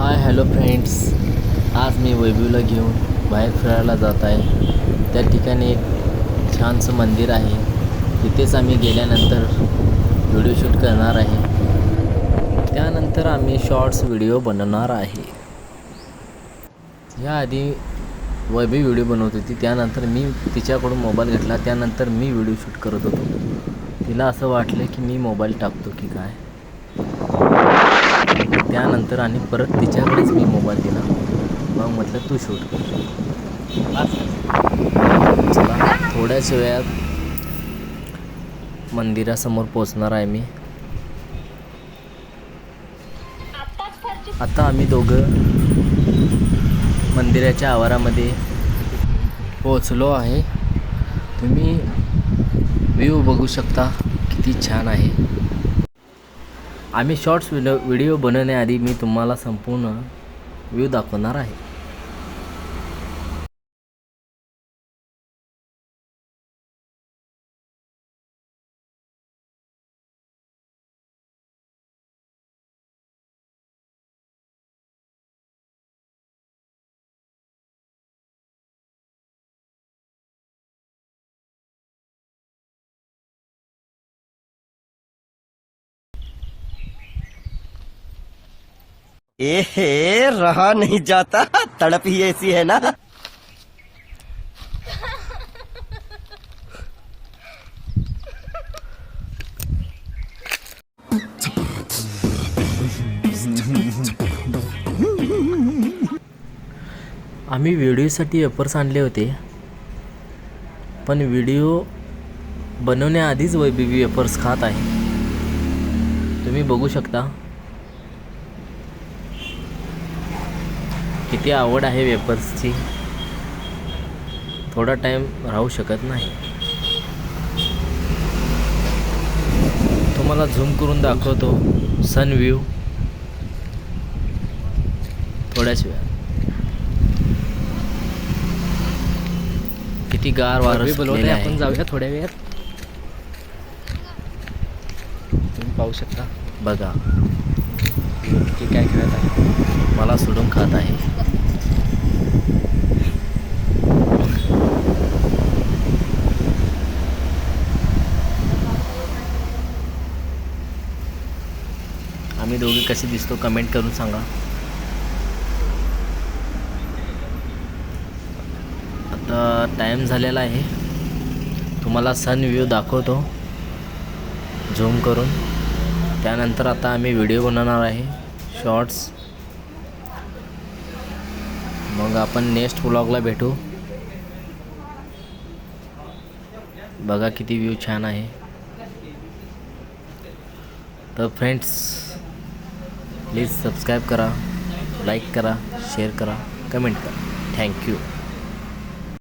Hi hello friends आज मी वैभवीला घेऊन बाहेर फिरायला जात आहे. त्या ठिकाणी एक छानसं मंदिर आहे. तिथेच आम्ही गेल्यानंतर व्हिडिओ शूट करणार आहे. त्यानंतर आम्ही शॉर्ट्स व्हिडिओ बनवणार आहे. याआधी वैभवी व्हिडिओ बनवत होती. त्यानंतर मी तिच्याकडून मोबाईल घेतला. त्यानंतर मी व्हिडिओ शूट करत होतो. तिला असं वाटलं की मी मोबाईल टाकतो की काय? त्यानंतर आणि परत तिच्याकडेच मी मोबाईल दिला. मग म्हटलं तू शूट कर चला थोड्याच वेळात मंदिरासमोर पोचणार आहे मी. आता आम्ही दोघं मंदिराच्या आवारामध्ये पोचलो आहे. तुम्ही व्ह्यू बघू शकता किती छान आहे. आम्ही शॉर्ट्स व्हिडिओ व्हिडिओ बनवण्याआधी मी तुम्हाला संपूर्ण व्ह्यू दाखवणार आहे. ए रहा नहीं जाता। तड़प ही ऐसी है ना। आम्ही व्हिडिओसाठी वेपर्स आणले होते. पण व्हिडिओ बनवण्याआधीच वैबीबी वेपर्स खात आहे. तुम्ही बघू शकता. किती आवड आहे वेपर्सची? थोडा टाईम राहू शकत नाही. तुम्हाला झूम करून दाखवतो. सन व्ह्यू थोड्याच वेळात. किती गार वारं आहे. आपण जाऊया थोड्या वेळात. तुम्ही पाहू शकता. बघा. की काय खेळत आहे. मला सोडून खात आहे. आम्ही दोघे कसे दिसतो कमेंट करून सांगा. आता टाईम झालेला आहे. तुम्हाला सन व्ह्यू दाखवतो. झूम करून. त्यानंतर आता आम्ही व्हिडिओ बनवणार आहे. शॉर्ट्स मग आपण नेक्स्ट व्लॉगला भेटू. बघा किती व्ह्यू छान आहे. तर फ्रेंड्स प्लीज सबस्क्राईब करा लाईक करा शेअर करा कमेंट करा. Thank you.